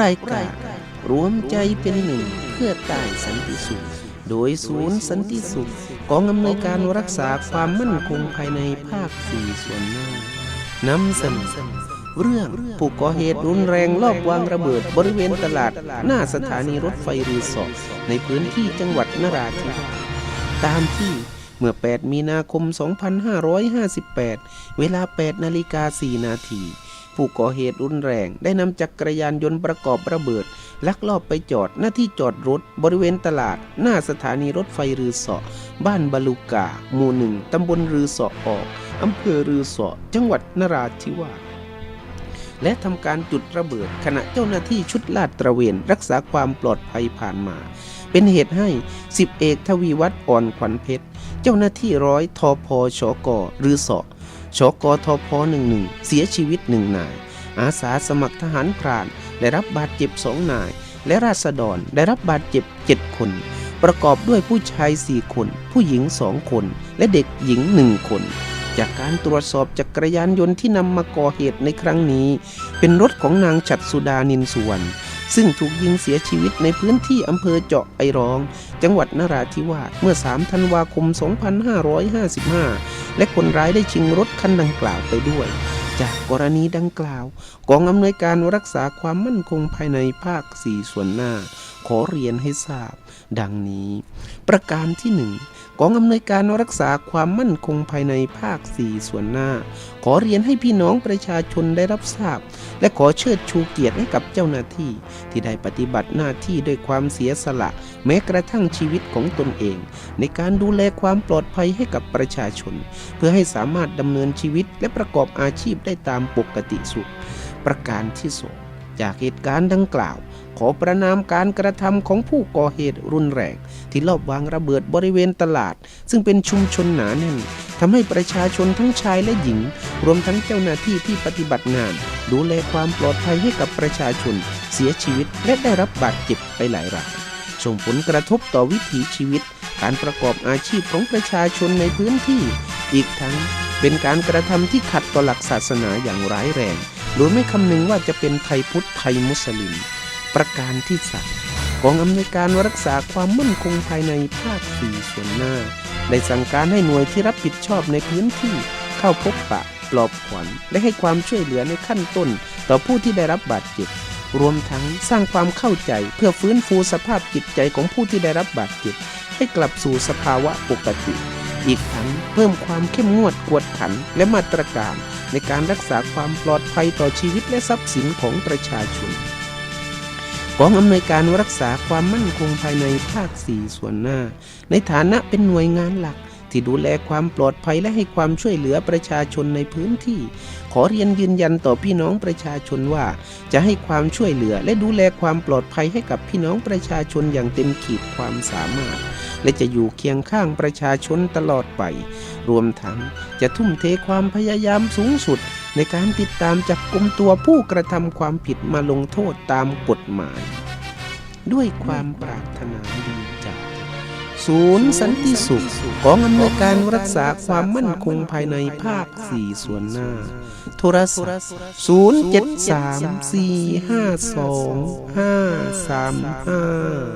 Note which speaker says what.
Speaker 1: รายการรวมใจเป็นหนึ่งเพื่อใต้สันติสุข โดยศูนย์สันติสุขกองอำนวยการรักษาความมั่นคงภายในภาคสี่ส่วนหน้านำเสนอเรื่องผู้ก่อเหตุรุนแรงลอบวางระเบิดบริเวณตลาด หน้าสถานีรถไฟรีสอร์ทในพื้นที่จังหวัดนราธิวาสตามที่เมื่อ 8 มีนาคม 2558 เวลา 8 นาฬิกา 4 นาที ผู้ก่อเหตุรุนแรง ได้นำจักรยานยนต์ประกอบระเบิด ลักลอบไปจอดหน้าที่จอดรถ บริเวณตลาด หน้าสถานีรถไฟรือเสาะ บ้านบาลูกา หมู่หนึ่งตำบลรือเสาะออกอำเภอรือเสาะ จังหวัดนราธิวาสและทำการจุดระเบิด ขณะเจ้าหน้าที่ชุดลาดตระเวน รักษาความปลอดภัยผ่านมา เป็นเหตุให้สิบเอกทวีวัฒน์อ่อนขวัญเพชร เจ้าหน้าที่ร้อยทอพอชกหรือเสาะ ชกทพอหนึ่งหนึ่งเสียชีวิตหนึ่งนาย อาสาสมัครทหารพรานได้รับบาดเจ็บสองนาย และราษฎรได้รับบาดเจ็บเจ็ดคน ประกอบด้วยผู้ชายสี่คน ผู้หญิงสองคน และเด็กหญิงหนึ่งคน จากการตรวจสอบจักรยานยนต์ที่นำมาก่อเหตุในครั้งนี้ เป็นรถของนางฉัตรสุดานินสุวรรณ ซึ่งถูกยิงเสียชีวิตในพื้นที่อำเภอเจาะไอร้อง จังหวัดนราธิวาสเมื่อ 3 ธันวาคม 2555 และคนร้ายได้ชิงรถคันดังกล่าวไปด้วย จากกรณีดังกล่าวกองอำนวยการรักษาความมั่นคงภายในภาค 4 ส่วนหน้า ขอเรียนให้ทราบ ดังนี้ ประการที่หนึ่งกองอำนวยการรักษาความมั่นคงภายในภาค 4 ส่วนหน้า ขอเรียนให้พี่น้องประชาชนได้รับทราบ และขอเชิดชูเกียรติให้กับเจ้าหน้าที่ ที่ได้ปฏิบัติหน้าที่ด้วยความเสียสละ แม้กระทั่งชีวิตของตนเอง ในการดูแลความปลอดภัยให้กับประชาชน เพื่อให้สามารถดำเนินชีวิตและประกอบอาชีพได้ตามปกติสุข ประการที่สอง จากเหตุการณ์ดังกล่าว ขอประนามการกระทำของผู้ก่อเหตุรุนแรง ที่ลอบวางระเบิดบริเวณตลาด ซึ่งเป็นชุมชนหนาแน่นทำให้ประชาชนทั้งชายและหญิง รวมทั้งเจ้าหน้าที่ที่ปฏิบัติงาน ดูแลความปลอดภัยให้กับประชาชน เสียชีวิตและได้รับบาดเจ็บไปหลายรายส่งผลกระทบต่อวิถีชีวิต การประกอบอาชีพของประชาชนในพื้นที่ อีกทั้งเป็นการกระทำที่ขัดต่อหลักศาสนาอย่างร้ายแรง โดยไม่คำนึงว่าจะเป็นไทยพุทธไทยมุสลิม ประการที่สามกองอำนวยการรักษาความมั่นคงภายในภาคสี่ส่วนหน้า ได้สั่งการให้หน่วยที่รับผิดชอบในพื้นที่เข้าพบปะปลอบขวัญและให้ความช่วยเหลือในขั้นต้น ต่อผู้ที่ได้รับบาดเจ็บ รวมทั้งสร้างความเข้าใจเพื่อฟื้นฟูสภาพจิตใจของผู้ที่ได้รับบาดเจ็บ ให้กลับสู่สภาวะปกติ อีกทั้งเพิ่มความเข้มงวดกวดขันและมาตรการ ในการรักษาความปลอดภัยต่อชีวิตและทรัพย์สินของประชาชนกองอำนวยการรักษาความมั่นคงภายในภาค 4 ส่วนหน้า ในฐานะเป็นหน่วยงานหลัก ที่ดูแลความปลอดภัยและให้ความช่วยเหลือประชาชนในพื้นที่ ขอเรียนยืนยันต่อพี่น้องประชาชนว่า จะให้ความช่วยเหลือและดูแลความปลอดภัยให้กับพี่น้องประชาชนอย่างเต็มขีดความสามารถ และจะอยู่เคียงข้างประชาชนตลอดไป รวมทั้งจะทุ่มเทความพยายามสูงสุด ในการติดตามจับกลุ่มตัวผู้กระทำความผิดมาลงโทษตามกฎหมาย ด้วยความปรารถนาดีจากศูนย์สันติสุขของอำนวยการรักษาความมั่นคงภายในภาค 4 ส่วนหน้า โทรศัพท์ 0 7 3 4 5 2 5 3 5